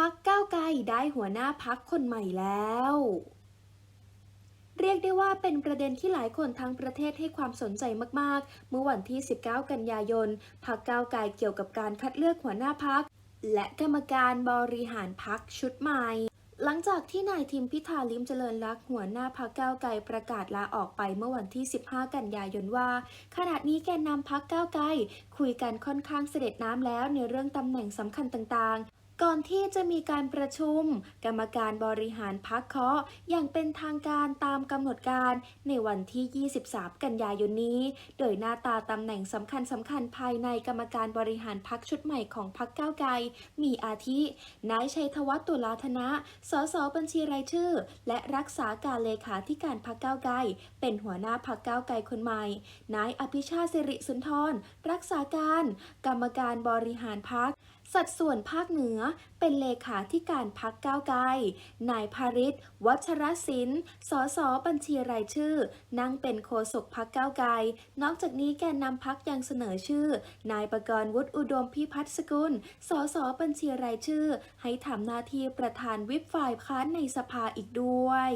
พักก้าวไกลได้หัวหน้าพักคนใหม่แล้ว เรียกได้ว่าเป็นประเด็นที่หลายคนทั้งประเทศให้ความสนใจมากๆ เมื่อวันที่ 19 กันยายนพักก้าวไกลเกี่ยวกับการคัดเลือกหัวหน้าพักและกรรมการบริหารพักชุดใหม่หลังจากที่นายทิมพิธาลิมเจริญรักหัวหน้าพักก้าวไกลประกาศลาออกไปเมื่อวันที่ 15 กันยายนว่า ขณะนี้แกนนำพักก้าวไกลคุยกันค่อนข้างเสด็จน้ำแล้วในเรื่องตำแหน่งสำคัญต่างๆ ก่อนที่จะมีการประชุม กรรมการบริหารพักเคาะอย่างเป็นทางการตามกำหนดการในวันที่ 23 กันยายนนี้ โดยหน้าตาตำแหน่งสำคัญสำคัญภายในกรรมการบริหารพักชุดใหม่ของพักก้าวไกล มีอาทิ นายชัยธวัฒน์ตุลาธนะ สสบัญชีรายชื่อ และรักษาการเลขาธิการพักก้าวไกล เป็นหัวหน้าพักก้าวไกลคนใหม่ นายอภิชาติสิริสุนทร รักษาการ กรรมการบริหารพัก สัดส่วนภาคเหนือเป็นเลขาธิการพักก้าวไกล นายภาริศวัชรศิลป์ สสบัญชีรายชื่อ นั่งเป็นโฆษกพักก้าวไกล นอกจากนี้แกนนำพักยังเสนอชื่อ นายประกรณ์วุฒิอุดมพิพัฒน์สกุล สสบัญชีรายชื่อ ให้ทำหน้าที่ประธานวิปฝ่ายค้านในสภาอีกด้วย